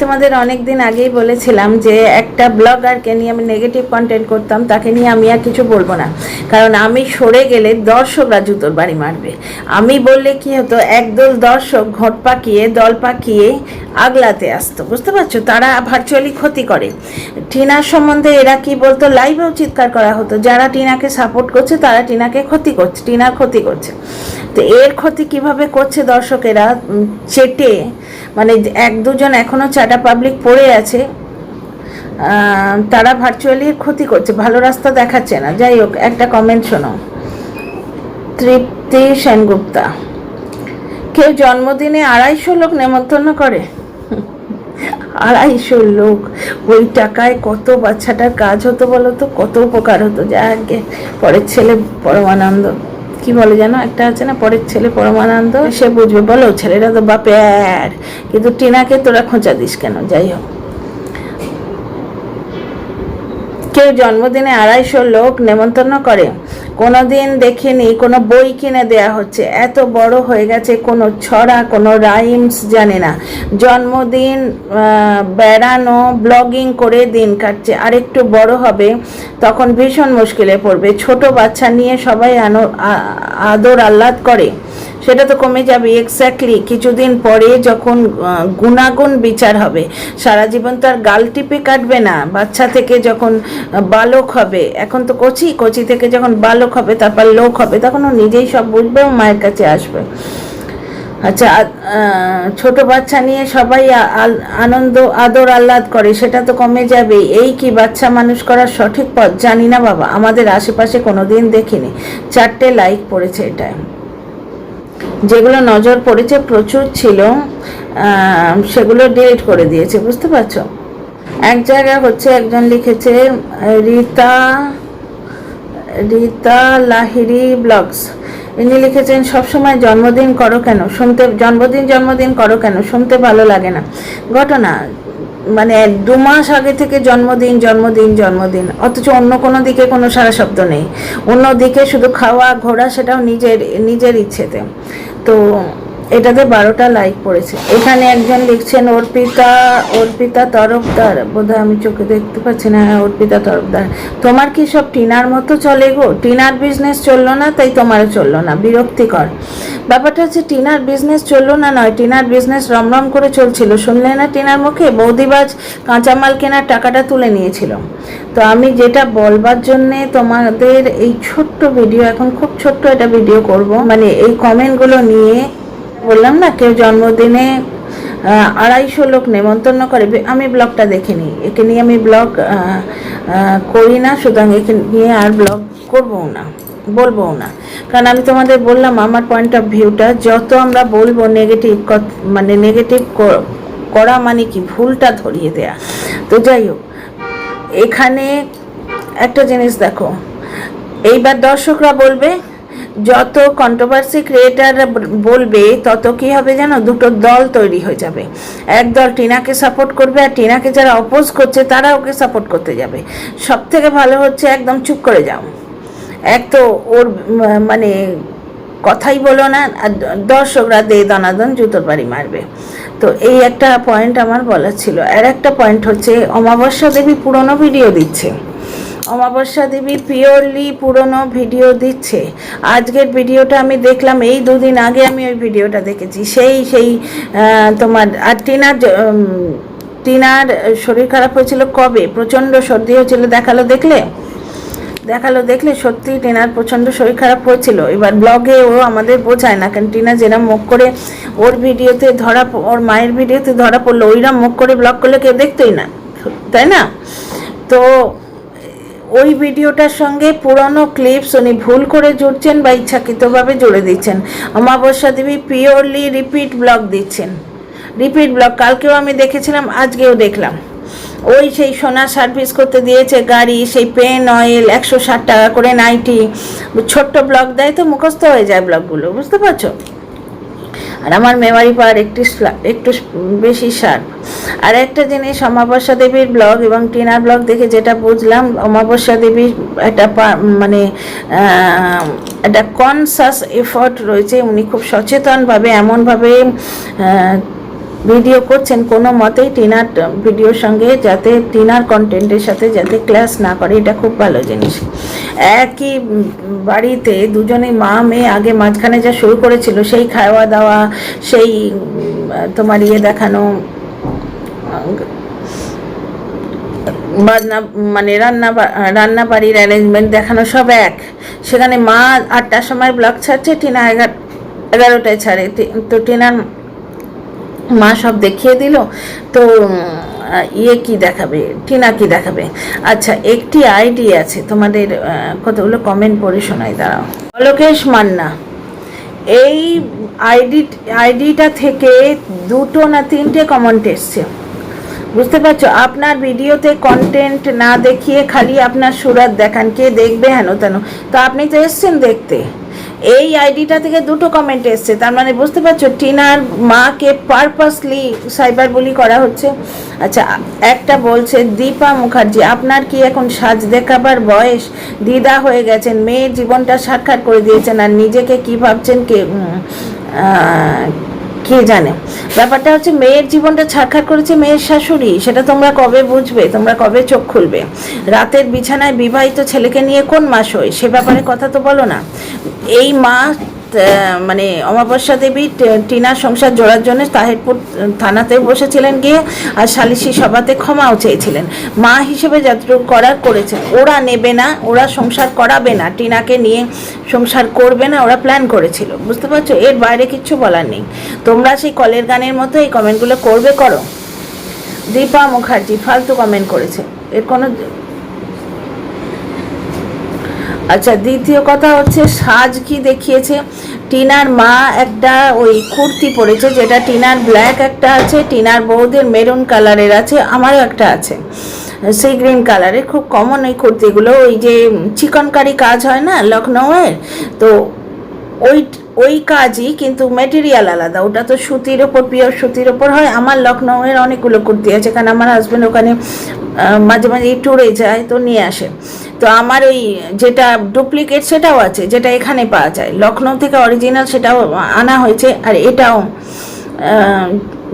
তোমাদের অনেক দিন আগেই বলেছিলাম যে একটা ব্লগারকে নিয়ে আমি নেগেটিভ কন্টেন্ট করতাম, তাকে নিয়ে আমি আর কিছু বলব না। কারণ আমি সরে গেলে দর্শকরা জুতোর বাড়ি মারবে। আমি বললে কি হতো, একদল দর্শক ঘট পাকিয়ে, দল পাকিয়ে আগলাতে আসতো, বুঝতে পারছ? তারা ভার্চুয়ালি ক্ষতি করে। টিনার সম্বন্ধে এরা কি বলতো লাইভেও চিৎকার করা হতো। যারা টিনাকে সাপোর্ট করছে, তারা টিনাকে ক্ষতি করছে টিনার ক্ষতি করছে। তো এর ক্ষতি কীভাবে করছে দর্শকেরা? চেটে মানে এক দুজন এখনও চাটা পাবলিক পড়ে আছে তারা ভার্চুয়ালি ক্ষতি করছে। ভালো রাস্তা দেখাচ্ছে না। যাই হোক, একটা কমেন্ট শোনো। তৃপ্তি সেনগুপ্তা, কেউ জন্মদিনে আড়াইশো লোক নেমন্তন্ন করে? আড়াইশো লোক? ওই টাকায় কত বাচ্চাটার কাজ হতো বলো তো? কত উপকার হতো? যা আগে পরের ছেলে পরমানন্দ। কি বলে জানো একটা আছে না, পরের ছেলে পরমানন্দ, সে বুঝবে, বলো ছেলেরা তো বাপের। কিন্তু টিনাকে তোরা খোঁচা দিস কেন? যাই হোক। কেউ জন্মদিনে আড়াইশো লোক নেমন্তন্ন করে। কোনো দিন দেখিনি, কোনো বই কিনে দেয়া হচ্ছে। এত বড় হয়ে গেছে কোনো ছড়া, কোনো রাইমস জানে না। জন্মদিন বেড়ানো, ব্লগিং করে দিন কাটছে। আর একটু বড় হবে, তখন ভীষণ মুশকিলে পড়বে। ছোট বাচ্চা নিয়ে সবাই আনো- আদর আহ্লাদ করে। সেটা তো কমে যাবে এক্স্যাক্টলি কিছুদিন পরে যখন গুণাগুণ বিচার হবে, সারা জীবন তো আর গাল টিপে কাটবে না, বাচ্চা থেকে যখন বালক হবে, এখন তো কচি কচি থেকে যখন বালক হবে, তারপর লোক হবে, তখন ও নিজেই সব বুঝবে, ও মায়ের কাছে আসবে। আচ্ছা ছোট বাচ্চা নিয়ে সবাই আনন্দ, আদর, আহ্লাদ করে, সেটা তো কমে যাবে। এই কি বাচ্চা মানুষ করার সঠিক পথ? জানি না বাবা, আমাদের আশেপাশে কোনোদিন দেখিনি। চারটে লাইক পড়েছে এটায়। যেগুলো নজর পড়েছে, প্রচুর ছিল সেগুলো ডিলিট করে দিয়েছে, বুঝতে পারছ? এক জায়গায় হচ্ছে একজন লিখেছে, রীতা রীতা লাহিরি ব্লগস। ইনি লিখেছেন, সবসময় জন্মদিন করো কেন? শুনতে, জন্মদিন জন্মদিন করো কেন? শুনতে ভালো লাগে না। ঘটনা মানে দু মাস আগে থেকে জন্মদিন জন্মদিন জন্মদিন, অথচ অন্য কোনো দিকে কোনো সারা শব্দ নেই। অন্য দিকে শুধু খাওয়া, ঘোরা, সেটাও নিজের নিজের ইচ্ছেতে। তো এটাতে বারোটা লাইক পড়েছে। এখানে একজন লিখছেন, অর্পিতা অর্পিতা তরফদার। বোধহয় আমি চোখে দেখতে পাচ্ছি না হ্যাঁ অর্পিতা তরফদার। তোমার কি সব টিনার মতো চলে গো? টিনার বিজনেস চলল না, তাই তোমারও চলল না। বিরক্তিকর। ব্যাপারটা হচ্ছে, টিনার বিজনেস চলল না নয়, টিনার বিজনেস রমরম করে চলছিল। শুনলে না টিনার মুখে? বৌদিবাজ কাঁচামাল কেনার টাকাটা তুলে নিয়েছিল। তো আমি যেটা বলবার জন্যে তোমাদের এই ছোট্ট ভিডিও এখন খুব ছোট্ট একটা ভিডিও করব। মানে এই কমেন্টগুলো নিয়ে বললাম না, কেউ জন্মদিনে আড়াইশো লোক নেমন্তন্ন করে আমি ব্লগটা দেখিনি। একে নিয়ে আমি ব্লগ করি না, সুতরাং একে নিয়ে আর ব্লগ করবও না বলব না। কারণ আমি তোমাদের বললাম, আমার পয়েন্ট অফ ভিউটা যত আমরা বলব নেগেটিভ মানে নেগেটিভ করা মানে কি, ভুলটা ধরিয়ে দেয়া। তো যাই হোক, এখানে একটা জিনিস দেখো, এইবার দর্শকরা বলবে যত কন্ট্রোভার্সি ক্রিয়েটার বলবে, তত কি হবে জানো? দুটো দল তৈরি হয়ে যাবে। এক দল টিনাকে সাপোর্ট করবে আর টিনাকে যারা অপোজ করছে, তারা ওকে সাপোর্ট করতে যাবে। সব থেকে ভালো হচ্ছে একদম চুপ করে যাও। এক তো ওর মানে কথাই বলো না, আর দর্শকরা দে দনাদন জুতোর বাড়ি মারবে। তো এই একটা পয়েন্ট আমার বলার ছিল। আর একটা পয়েন্ট হচ্ছে, অমাবস্যা দেবী পুরনো ভিডিও দিচ্ছে। অমাবস্যা দেবী পিওরলি পুরনো ভিডিও দিচ্ছে। আজকের ভিডিওটা আমি দেখলাম, এই দুদিন আগে আমি ওই ভিডিওটা দেখেছি। সেই সেই তোমার, আর টিনার টিনার শরীর খারাপ হয়েছিল কবে? প্রচণ্ড সর্দি হয়েছিল, দেখাল দেখলে? দেখাল দেখলে সত্যি টিনার প্রচণ্ড শরীর খারাপ হয়েছিল। এবার ব্লগে ও আমাদের বোঝায় না, কারণ টিনা যেরম মুখ করে ওর ভিডিওতে ধরা ওর মায়ের ভিডিওতে ধরা পড়ল ওইরকম মুখ করে ব্লগ করলে কেউ দেখতোই না। তাই না? তো ওই ভিডিওটার সঙ্গে পুরনো ক্লিপস উনি ভুল করে জুড়ছেন বা ইচ্ছাকৃতভাবে জুড়ে দিচ্ছেন। অমাবস্যা দেবী পিওরলি রিপিট ব্লগ দিচ্ছেন। রিপিট ব্লগ কালকেও আমি দেখেছিলাম, আজকেও দেখলাম। ওই সেই সোনা সার্ভিস করতে দিয়েছে গাড়ি, সেই পেন অয়েল একশো ষাট টাকা করে নাইটি। ছোট্ট ব্লগ দেয় তো মুখস্থ হয়ে যায় ব্লগগুলো বুঝতে পারছ? আমার মেমারি পাওয়ার একটু একটু বেশি শার্প আর একটা জিনিস, অমাবস্যা দেবীর ব্লগ এবং টিনার ব্লগ দেখে যেটা বুঝলাম, অমাবস্যা দেবীর একটা মানে একটা কনসাস এফর্ট রয়েছে। উনি খুব সচেতনভাবে, এমনভাবে ভিডিও করছেন, কোনো মতেই টিনার ভিডিওর সঙ্গে যাতে টিনার কন্টেন্টের সাথে যাতে ক্লাস না করে, এটা খুব ভালো জিনিস। একই বাড়িতে দুজনে মা, মেয়ে আগে মাঝখানে যা শুরু করেছিল, সেই খাওয়া দাওয়া, সেই তোমার ইয়ে দেখানো, বাজনা মানে রান্না রান্না বাড়ির অ্যারেঞ্জমেন্ট দেখানো সব এক। সেখানে মা আটটার সময় ব্লগ ছাড়ছে, টিনা এগারো, এগারোটায় ছাড়ে। তো টিনার মা সব দেখিয়ে দিল। তো ইয়ে কি দেখাবে? টিনা কি দেখাবে? আচ্ছা একটি আইডি আছে, তোমাদের কতগুলো কমেন্ট পড়ে শোনাই, দাঁড়াও। অলোকেশ মান্না, এই আইডি আইডিটা থেকে দুটো না তিনটে কমেন্ট এসছে। বুঝতে পারছ? আপনার ভিডিওতে কন্টেন্ট না দেখিয়ে খালি আপনার সুরাত দেখান, কে দেখবে হেন তেন। তো আপনি তো এসছেন দেখতে। এই আইডিটা থেকে দুটো কমেন্ট এসছে। তার মানে বুঝতে পারছ, টিনার মাকে পারপাসলি সাইবার বলি করা হচ্ছে। আচ্ছা একটা বলছে, দীপা মুখার্জি, আপনার কি এখন সাজ দেখাবার বয়স? দিদা হয়ে গেছেন, মেয়ের জীবনটা সাক্ষাৎ করে দিয়েছেন, আর নিজেকে কি ভাবছেন কে? কে জানে? ব্যাপারটা হচ্ছে মেয়ের জীবনটা ছাড়খাড় করেছে মেয়ের শাশুড়ি। সেটা তোমরা কবে বুঝবে? তোমরা কবে চোখ খুলবে? রাতের বিছানায় বিবাহিত ছেলেকে নিয়ে কোন মাস হয়? সে ব্যাপারে কথা তো বলো না। এই মা মানে অমাবস্যা দেবী টিনার সংসার জোড়ার জন্য তাহেরপুর থানাতে বসেছিলেন গিয়ে আর সালিশি সভাতে ক্ষমাও চেয়েছিলেন। মা হিসেবে যতটুকু করার করেছেন। ওরা নেবে না, ওরা সংসার করাবে না। টিনাকে নিয়ে সংসার করবে না, ওরা প্ল্যান করেছিল। বুঝতে পারছ? এর বাইরে কিচ্ছু বলার নেই। তোমরা সেই কলের গানের মতো এই কমেন্টগুলো করবে করো। দীপা মুখার্জি ফালতু কমেন্ট করেছে। এর কোনো আচ্ছা দ্বিতীয় কথা হচ্ছে, সাজ কি দেখিয়েছে? টিনার মা একটা ওই কুর্তি পরেছে, যেটা টিনার ব্ল্যাক একটা আছে, টিনার বৌদের মেরুন কালারের আছে, আমারও একটা আছে। সেই গ্রিন কালারের, খুব কমন ওই কুর্তিগুলো, ওই যে চিকনকারি কাজ হয় না লখনৌয়ের তো ওই ওই কাজই কিন্তু মেটেরিয়াল আলাদা। ওটা তো সুতির ওপর পিওর সুতির ওপর হয়। আমার লখনৌয়ের অনেকগুলো কুর্তি আছে, কারণ আমার হাজব্যান্ড ওখানে মাঝে মাঝে ট্যুরে যায়, তো নিয়ে আসে। তো আমার ওই যেটা ডুপ্লিকেট সেটাও আছে, যেটা এখানে পাওয়া যায়। লখনৌ থেকে অরিজিনাল সেটাও আনা হয়েছে, আর এটাও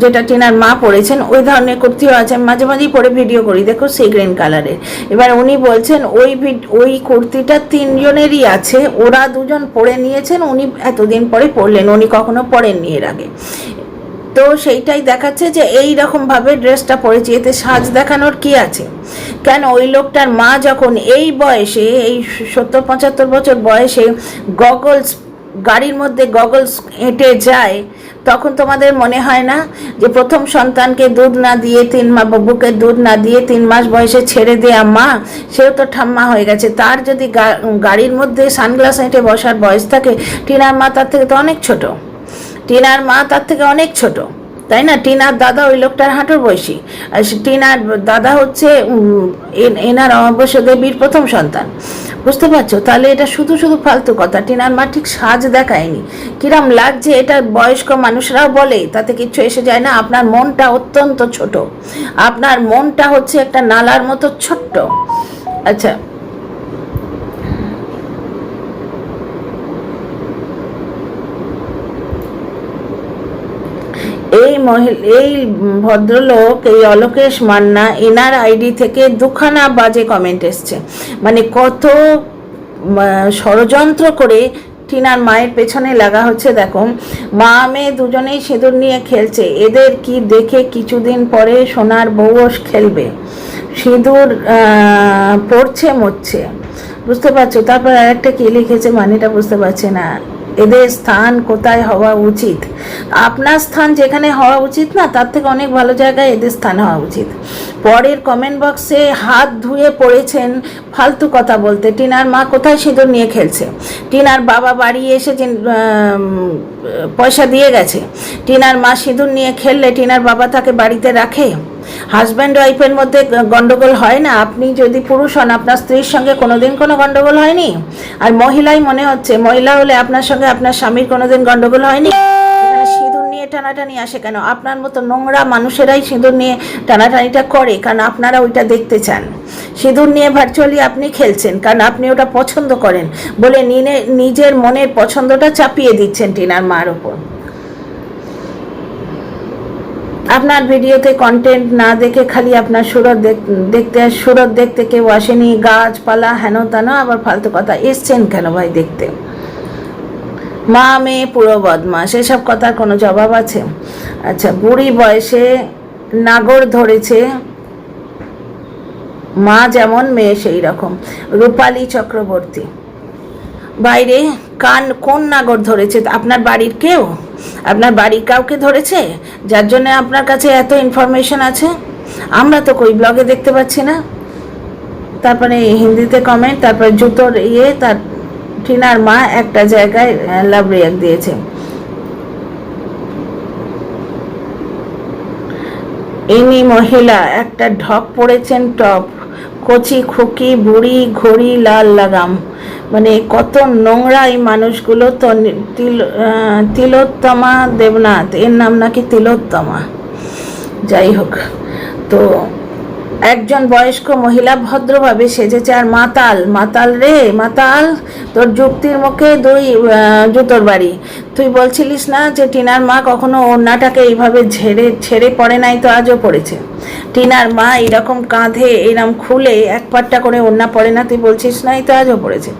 যেটা টিনার মা পড়েছেন ওই ধরনের কুর্তিও আছে। মাঝে মাঝেই পরে ভিডিও করি, দেখো সেই গ্রিন কালারের এবার উনি বলছেন, ওই ওই কুর্তিটা তিনজনেরই আছে, ওরা দুজন পরে নিয়েছেন, উনি এতদিন পরে পরলেন, উনি কখনো পরেননি এর আগে। তো সেইটাই দেখাচ্ছে যে এই রকম ভাবে ড্রেসটা পরেছি, এতে সাজ দেখানোর কি আছে? কেন ওই লোকটার মা যখন এই বয়সে, এই সত্তর পঁচাত্তর বছর বয়সে গগলস গাড়ির মধ্যে গগলস এঁটে যায়, তখন তোমাদের মনে হয় না যে প্রথম সন্তানকে দুধ না দিয়ে তিন মা বুকে দুধ না দিয়ে তিন মাস বয়সে ছেড়ে দেয়া মা, সেও তো ঠাম্মা হয়ে গেছে। তার যদি গাড়ির মধ্যে সানগ্লাস এঁটে বসার বয়স থাকে, টিনার মা তার থেকে তো অনেক ছোট। টিনার মা তার থেকে অনেক ছোট, তাই না? টিনার দাদা ওই লোকটার হাঁটুর বয়সী। আর টিনার দাদা হচ্ছে এনার অমাবস্যা দেবীর প্রথম সন্তান। বুঝতে পারছ? তাহলে এটা শুধু শুধু ফালতু কথা। টিনার মা ঠিক সাজ দেখায়নি। কিরাম লাগছে এটা বয়স্ক মানুষরাও বলে, তাতে কিচ্ছু এসে যায় না। আপনার মনটা অত্যন্ত ছোট। আপনার মনটা হচ্ছে একটা নালার মতো ছোট্ট। আচ্ছা এই ভদ্রলোক, এই অলোকেশ মান্না এনার আইডি থেকে দুখানা বাজে কমেন্ট এসছে। মানে কত ষড়যন্ত্র করে টিনার মায়ের পেছনে লাগা হচ্ছে, দেখো। মা, মেয়ে দুজনেই সিঁদুর নিয়ে খেলছে। এদের কি দেখে কিছুদিন পরে সোনার বউও খেলবে? সিঁদুর পড়ছে, মরছে। বুঝতে পারছ? তারপর আরেকটা কি লিখেছে মানেটা বুঝতে পারছে না। এদের স্থান কোথায় হওয়া উচিত? আপনার স্থান যেখানে হওয়া উচিত না, তার থেকে অনেক ভালো জায়গায় এদের স্থান হওয়া উচিত। পরের কমেন্ট বক্সে হাত ধুয়ে পড়েছেন ফালতু কথা বলতে। টিনার মা কোথায় সিঁদুর নিয়ে খেলছে? টিনার বাবা বাড়ি এসে পয়সা দিয়ে গেছে। টিনার মা সিঁদুর নিয়ে খেললে টিনার বাবা তাকে বাড়িতে রাখে? হাজব্যান্ড ওয়াইফের মধ্যে গন্ডগোল হয় না? আপনি যদি পুরুষ হন, আপনার স্ত্রীর সঙ্গে কোনোদিন কোনো গন্ডগোল হয়নি? আর মহিলাই মনে হচ্ছে, মহিলা হলে আপনার সঙ্গে আপনার স্বামীর কোনোদিন গন্ডগোল হয়নি? টানাটানি আসে কেন? আপনার মতো নোংরা মানুষেরাই সিঁদুর নিয়ে টানাটানিটা করে, কারণ আপনারা ওইটা দেখতে চান। সিঁদুর নিয়ে ভার্চুয়ালি আপনি খেলছেন, কারণ আপনি ওটা পছন্দ করেন বলে নিনে- নিজের মনের পছন্দটা চাপিয়ে দিচ্ছেন টিনার মার ওপর। আপনার ভিডিওতে কন্টেন্ট না দেখে খালি আপনার সুরত দেখ- দেখতে, সুরত দেখতে কেউ আসেনি, গাছপালা হেন তেন আবার ফালতু কথা এসছেন কেন ভাই দেখতে? মা, মেয়ে, পুরো বদমাস এসব কথার কোনো জবাব আছে? আচ্ছা বুড়ি বয়সে নাগর ধরেছে, মা যেমন, মেয়ে সেই রকম। রূপালী চক্রবর্তী। বাইরে, কান, কোন নাগর ধরেছে? আপনার বাড়ির কেউ? আপনার বাড়ির কাউকে ধরেছে? যার জন্য আপনার কাছে এত ইনফরমেশন আছে? আমরা তো কই ব্লগে দেখতে পাচ্ছি না। তারপরে হিন্দিতে কমেন্ট তারপরে জুতোর ইয়ে তার টিনার মা একটা জায়গায় লাভ রিয়াক দিয়েছে। ইনি মহিলা, একটা ঢপ পড়েছেন টপ, কচি খুকি, বুড়ি, ঘড়ি, লাল লাগাম। মানে কত নোংরা এই মানুষগুলো তো তিল তিলোত্তমা দেবনাথ, এর নাম নাকি তিলোত্তমা। যাই হোক, তো একজন বয়স্ক মহিলা ভদ্রভাবে সেজেছে, আর মাতাল মাতাল রে, মাতাল, তোর যুক্তির মুখে দুই জুতোর বাড়ি। তুই বলছিলিস না যে টিনার মা কখনো ওড়নাটাকে এইভাবে ঝেড়ে ছেড়ে পড়ে নাই তো আজও পড়েছে। টিনার মা এরকম কাঁধে এরম খুলে এক পাট্টা করে ওড়না পড়ে না, তুই বলছিস না, এই তো আজও পড়েছে।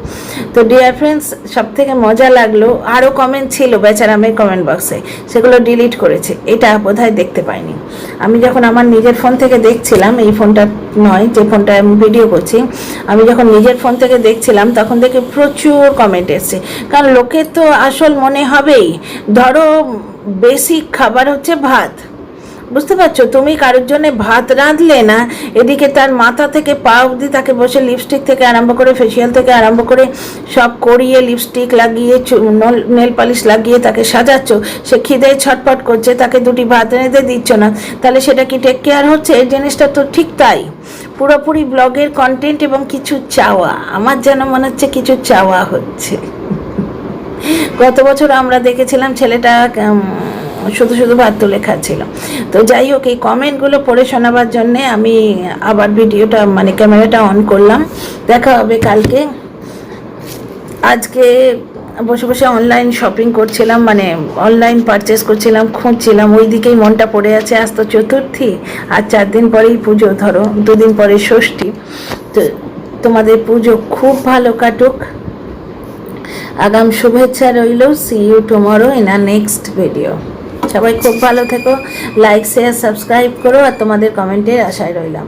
তো ডিয়ার ফ্রেন্ডস সব থেকে মজা লাগল, আরও কমেন্ট ছিল বেচারামের কমেন্ট বক্সে সেগুলো ডিলিট করেছে, এটা বোধহয় দেখতে পাইনি। আমি যখন আমার নিজের ফোন থেকে দেখছিলাম, এই ফোনটা নয়, যে ফোনটা আমি ভিডিও করছি, আমি যখন নিজের ফোন থেকে দেখছিলাম, তখন দেখে প্রচুর কমেন্ট এসছে। কারণ লোকের তো আসল মনে হবেই। ধরো বেসিক খাবার হচ্ছে ভাত। বুঝতে পারছ? তুমি কারোর জন্য ভাত রাঁধলে না, এদিকে তার মাথা থেকে পা অবধি তাকে বসে লিপস্টিক থেকে আরম্ভ করে ফেসিয়াল থেকে আরম্ভ করে সব করিয়ে লিপস্টিক লাগিয়ে নেল পালিশ লাগিয়ে তাকে সাজাচ্ছ। সে খিদে ছটফট করছে, তাকে দুটি ভাত রেঁধে দিচ্ছ না। তাহলে সেটা কি টেক কেয়ার হচ্ছে? এই জিনিসটা তো ঠিক তাই। পুরোপুরি ব্লগের কন্টেন্ট এবং কিছু চাওয়া। আমার যেন মনে হচ্ছে কিছু চাওয়া হচ্ছে। গত বছর আমরা দেখেছিলাম ছেলেটা শুধু শুধু ভাত তুলে খাচ্ছিল। তো যাই হোক, এই কমেন্টগুলো পড়ে শোনাবার জন্যে আমি আবার ভিডিওটা মানে ক্যামেরাটা অন করলাম। দেখা হবে কালকে। আজকে বসে বসে অনলাইন শপিং করছিলাম মানে অনলাইন পারচেস করছিলাম, খুঁজছিলাম। ওই দিকেই মনটা পড়ে আছে। আজ তো চতুর্থী, আর চার দিন পরেই পুজো, ধরো, দুদিন পরে ষষ্ঠী। তো তোমাদের পুজো খুব ভালো কাটুক। আগাম শুভেচ্ছা রইল see you tomorrow in a next video সবাই খুব ভালো থেকো লাইক শেয়ার সাবস্ক্রাইব করো, আর তোমাদের কমেন্টের আশায় রইলাম।